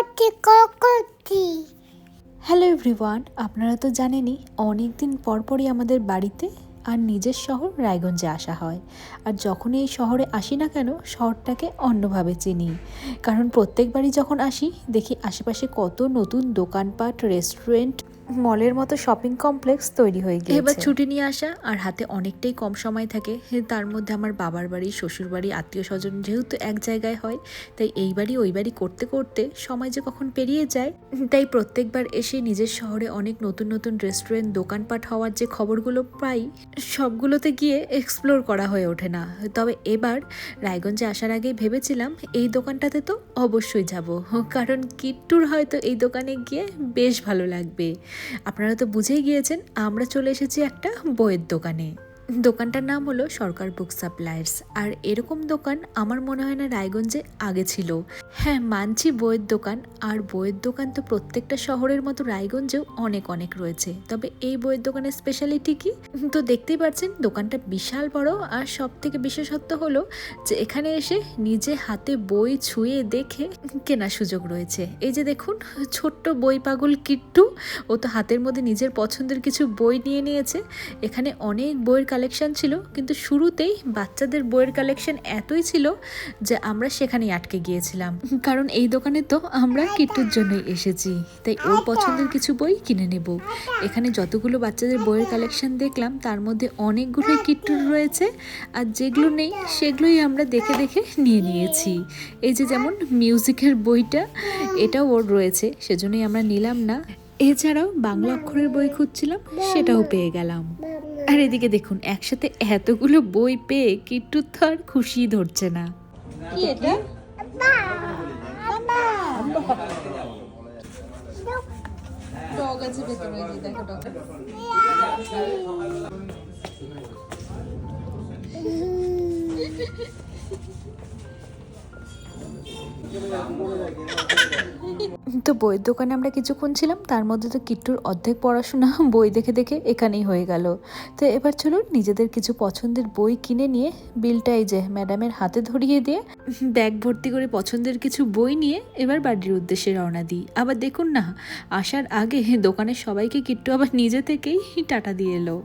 করছি করছি hello everyone আপনারা তো জানেনই অনেক দিন পরপরই আমাদের বাড়িতে আর নিজের শহর রায়গঞ্জে আসা হয়। আর যখনই এই শহরে আসি না কেন, শহরটাকে অন্যভাবে চিনি। কারণ প্রত্যেকবারই যখন আসি, দেখি আশেপাশে কত নতুন দোকানপাট রেস্টুরেন্ট মলের মতো শপিং কমপ্লেক্স তৈরি হয়ে গিয়েছে। এবার ছুটি নিয়ে আসা আর হাতে অনেকটাই কম সময় থাকে। তার মধ্যে আমার বাবার বাড়ি, শ্বশুর বাড়ি আত্মীয় স্বজন যেহেতু এক জায়গায় হয়, তাই এই বাড়ি, ওই বাড়ি করতে করতে সময় যে কখন পেরিয়ে যায়, তাই প্রত্যেকবার এসে নিজের শহরে অনেক নতুন নতুন রেস্টুরেন্ট দোকানপাট হওয়ার যে খবরগুলো পাই, সবগুলোতে গিয়ে এক্সপ্লোর করা হয়ে ওঠে না। তবে এবার রায়গঞ্জে আসার আগেই ভেবেছিলাম, এই দোকানটাতে তো অবশ্যই যাব। কারণ কিট্টুর হয়তো এই দোকানে গিয়ে বেশ ভালো লাগবে। আপনারা তো বুঝেই গিয়েছেন আমরা চলে এসেছি একটা বইয়ের দোকানে। দোকানটার নাম হলো সরকার বুক সাপ্লায়ার্স আর এরকম দোকান আমার মনে হয় না রায়গঞ্জে আগে ছিল। হ্যাঁ মানছি বইয়ের দোকান। আর বইয়ের দোকান তো প্রত্যেকটা শহরের মতো রায়গঞ্জেও অনেক অনেক রয়েছে। তবে এই বইয়ের দোকানের স্পেশালিটি কি? তো দেখতেই পাচ্ছেন, দোকানটা বিশাল বড়। আর সব থেকে বিশেষত্ব হলো যে এখানে এসে নিজে হাতে বই ছুঁয়ে দেখে কেনার সুযোগ রয়েছে। এই যে দেখুন, ছোট্ট বই পাগল কিট্টু। ও তো হাতের মধ্যে নিজের পছন্দের কিছু বই নিয়ে নিয়েছে। এখানে অনেক বইয়ের কালেকশন ছিল কিন্তু শুরুতেই বাচ্চাদের বইয়ের কালেকশন এতই ছিল যে আমরা সেখানেই আটকে গিয়েছিলাম। কারণ এই দোকানে তো আমরা কিট্টুর জন্যই এসেছি তাই ওর পছন্দের কিছু বই কিনে নেব। এখানে যতগুলো বাচ্চাদের বইয়ের কালেকশন দেখলাম তার মধ্যে অনেকগুলোই কিট্টুর রয়েছে আর যেগুলো নেই সেগুলোই আমরা দেখে দেখে নিয়ে নিয়েছি। এই যে যেমন মিউজিকের বইটা এটাও ওর রয়েছে সেজন্যই আমরা নিলাম না। এছাড়াও বাংলা অক্ষরের বই খুঁজছিলাম সেটাও পেয়ে গেলাম। আর এদিকে দেখুন একসাথে এতগুলো বই পেয়ে কিট্টুর তো আর খুশি ধরছে না। কি এটা? ডগ আছে ভেতরে দেখো ডগ। তো বইয়ের দোকানে আমরা কিছুক্ষণ ছিলাম, তার মধ্যে তো কিট্টুর অর্ধেক পড়াশোনা বই দেখে দেখে এখানেই হয়ে গেল। তো এবার চলুন নিজেদের কিছু পছন্দের বই কিনে নিয়ে বিলটা এই যে ম্যাডামের হাতে ধরিয়ে দিয়ে ব্যাগ ভর্তি করে পছন্দের কিছু বই নিয়ে এবার বাড়ির উদ্দেশ্যে রওনা দিই। আবার দেখুন না, আসার আগে দোকানের সবাইকে কিট্টু আবার নিজে থেকেই টাটা দিয়ে এলো।